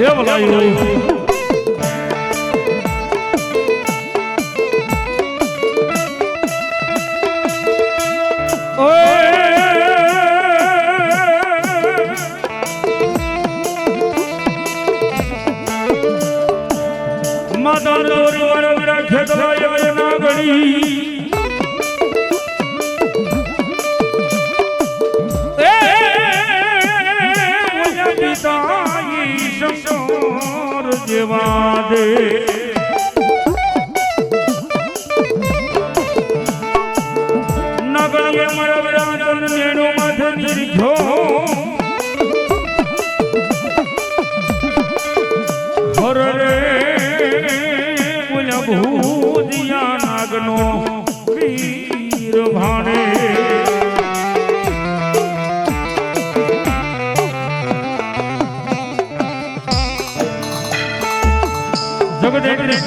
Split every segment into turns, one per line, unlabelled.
એ ભલાયું માતા ખેતરાય ના ગણી. Deus.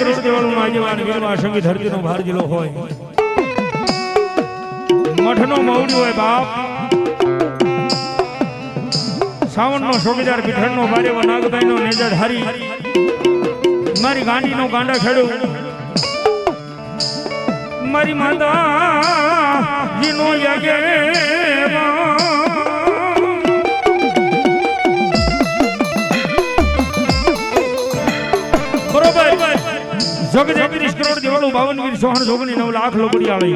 આગેવાન વીરવા સંગી ધરતીનો ભાર જિલ્લો હોય. મઠનો મૌડી હોય બાપ. સાવણનો ચોકીદાર પીઠણનો બારેવો નાગભાઈનો નેજર હરી. મારી ગાંડીનો ગાંડા ખેડૂ. મારી માતા જીનો યગે જગ જગદીશ કરોડ દેવાળું બાવન સોહણ જોગણી નવ લાખ લોબડી આવી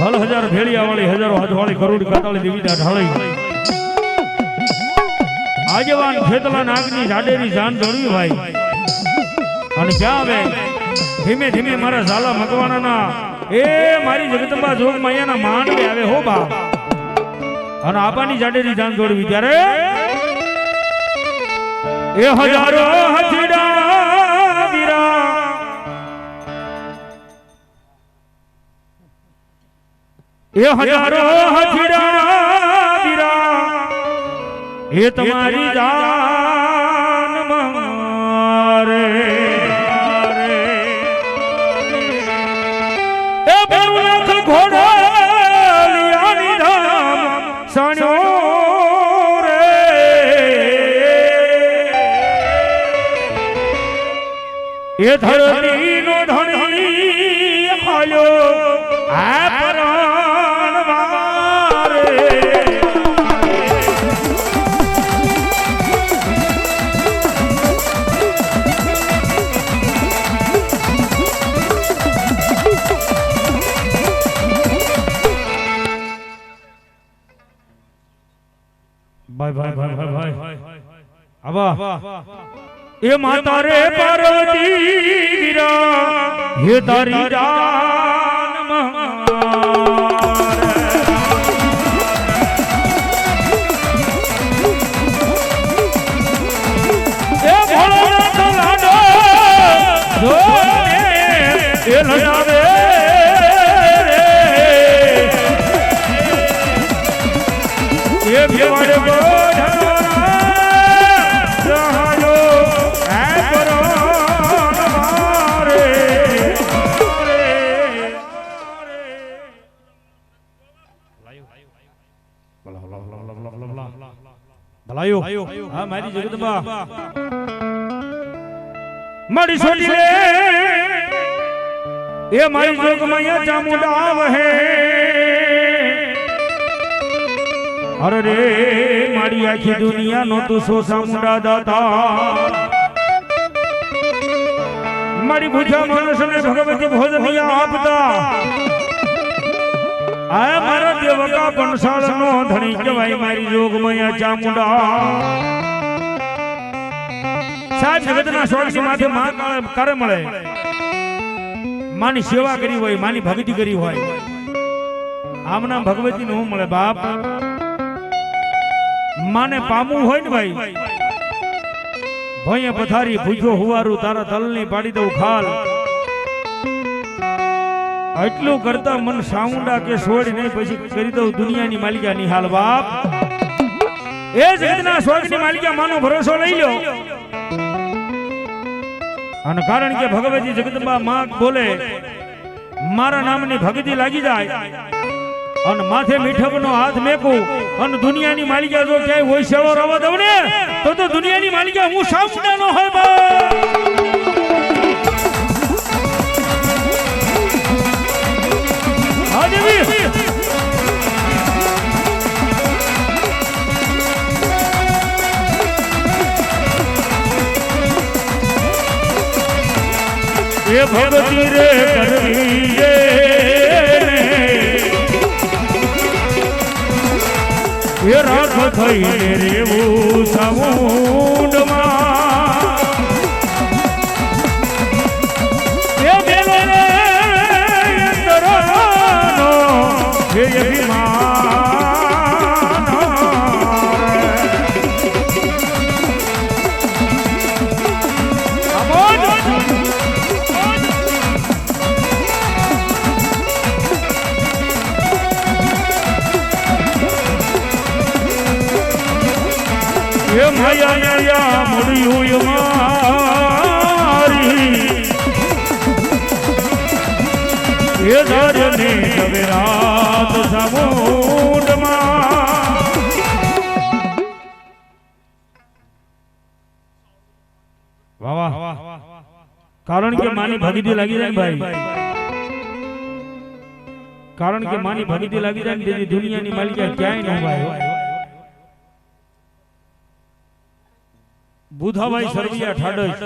ભલ હજાર ભેળિયા વાળી હજારો હાથવાળી, કરોડ કાતાળી દેવી ઢાળી આજવાન ખેતલા નાગની જાડેરી જાન જોડવી ભાઈ. અને ક્યાં આવે? ધીમે ધીમે મારા ઝાલા મકવાણાના, એ મારી જગદંબા જોગ મૈયાના માંડવે આવે હો બા. અને આબાની જાડેરી જાન જોડવી ત્યારે, એ હજારો હથડા એ હજારો હજડા દીરા. એ તમારી જાન મારે એ બેવ લાખ ઘોડાલિયાની ધામ સાણ્યો રે. એ ધરતીનો ભાઈ ભાઈ ભાઈ ભાઈ ભાઈ. આવા. એ માતા રે પાર્વતી વીરા હે તારી જાન ભલાયો હા મારી જગદંબા મારી છોડી રે એ મારી જોગમાયા ચામુંડા વહે. અરે રે મારી આખી દુનિયા નો તું સો ચામુંડા દાતા. મારી ભૂજા માણસને ભગવતી ભોજનિયા આપતા. આ મારા દેવકા પણસાળ નો ધણી કહેવાય, મારી જોગમયા ચામુંડા. સાહેબ, જગતના સ્વર્ગ માથે માં કરે મળે. માની સેવા કરી હોય, માની ભક્તિ કરી હોય. આમના ભગવતી નું મળે, બાપ. માને પામું હોય ને ભાઈ. ભોયે પથારી ભૂજો હુવારું, તારા તલની પાડી દઉં ખાલ. એટલું કરતા મન સાઉન્ડા કે સોડ નહીં, પછી કરી દઉં દુનિયાની માલિકા નિહાલ બાપ. એ જગતના સ્વર્ગની માલિકા માનો ભરોસો લઈ લો. અને કારણ કે ભગવતી જગદંબા માં બોલે, મારા નામની ભક્તિ લાગી જાય અને માથે મીઠપનો હાથ મેકું અને દુનિયાની માલિકા જો ક્યાંય હોય સેવો રવા દઉં ને, તો તો દુનિયાની માલિકા હું સાઉન્ડા નો હોય બા એ ભગતી રે કરવી એ રાખ થઈને રેવું સાઉન્ડમાં હે માયા યા મળ્યું મારી. હે ધરની જવેરાત સમૂઢમાં વાહ વાહ. કારણ કે માની ભાગીદી લાગી જાય ભાઈ. કારણ કે માની ભાગીદી લાગી જાય દુનિયાની માલિકા ક્યાંય ન હોય. બુધાભાઈ સરવિયા ઠાડસ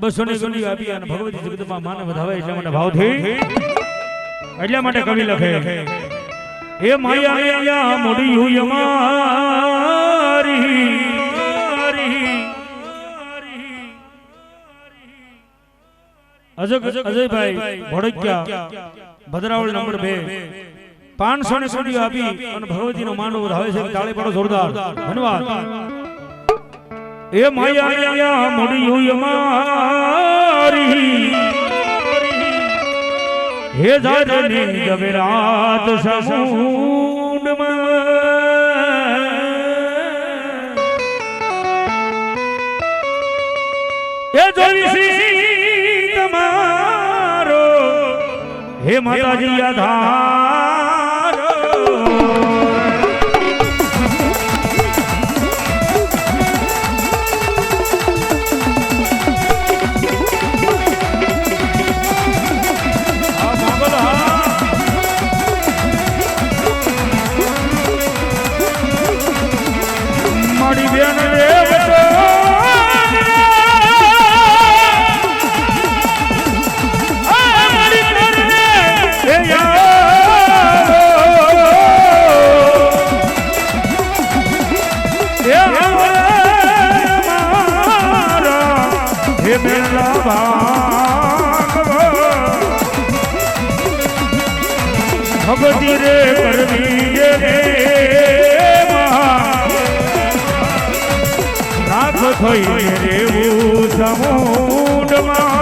બસો ને ગણી આપી અને ભગવતી જગતમાં માને વધાવે એટલા માટે ભાવથી. એટલા માટે કવિ લખે. હે માયા મોડી હુય અમારી અજય અજયભાઈ ભોળકિયા ભદ્રાવળ નંબર બે. પાંચસો ને સોડીઓ આપી અને ભગવતી નો માનવ વધાવે છે તાળી પાડો જોરદાર. ધન્યવાદ. એ માયા મળ્યું અમારી મારી. હે જાજને જવેરાત સમુંડમાં એ જોઈશી તમારો હે માતાજી આધારો થઈ રેવું સમુદ્રમાં